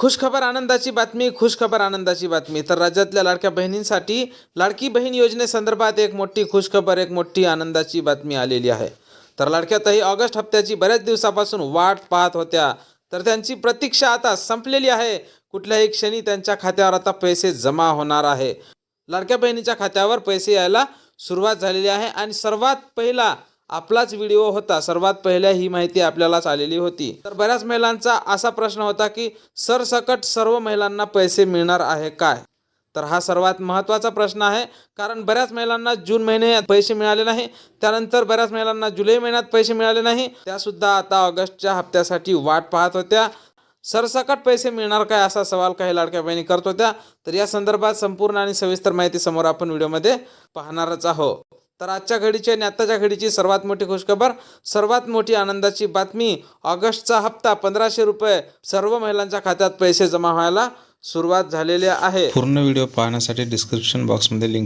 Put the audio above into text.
खुशखबर आनंदाची बातमी खुशखबर आनंदाची बातमी. तर राज्यातल्या लाडक्या बहिणींसाठी लाडकी बहीण योजनेसंदर्भात एक मोठी खुशखबर एक मोठी आनंदाची बातमी आलेली आहे. तर लाडक्यातही ऑगस्ट हप्त्याची बऱ्याच दिवसापासून वाट पाहत होत्या. तर त्यांची प्रतीक्षा आता संपलेली आहे. कुठल्याही क्षणी त्यांच्या खात्यावर आता पैसे जमा होणार आहे. लाडक्या बहिणीच्या खात्यावर पैसे यायला सुरुवात झालेली आहे. आणि सर्वात पहिला आपलाच व्हिडिओ होता. सर्वात पहिल्या ही माहिती आपल्यालाच आलेली होती. तर बऱ्याच महिलांचा असा प्रश्न होता की सरसकट सर्व महिलांना पैसे मिळणार आहे काय? तर हा सर्वात महत्त्वाचा प्रश्न आहे. कारण बऱ्याच महिलांना जून महिन्यात पैसे मिळाले नाही. त्यानंतर बऱ्याच महिलांना जुलै महिन्यात पैसे मिळाले नाही. त्यासुद्धा आता ऑगस्टच्या हप्त्यासाठी वाट पाहत होत्या. सरसकट पैसे मिळणार काय असा सवाल काही लाडक्या बहिणी करत होत्या. तर या संदर्भात संपूर्ण आणि सविस्तर माहिती समोर आपण व्हिडिओमध्ये पाहणारच आहोत. तर आजच्या घडीची आणि आत्ताच्या घडीची सर्वात मोठी खुशखबर सर्वात मोठी आनंदाची बातमी ऑगस्टचा हप्ता पंधराशे रुपये सर्व महिलांच्या खात्यात पैसे जमा व्हायला सुरुवात झालेली आहे. पूर्ण व्हिडिओ पाहण्यासाठी डिस्क्रिप्शन बॉक्समध्ये लिंक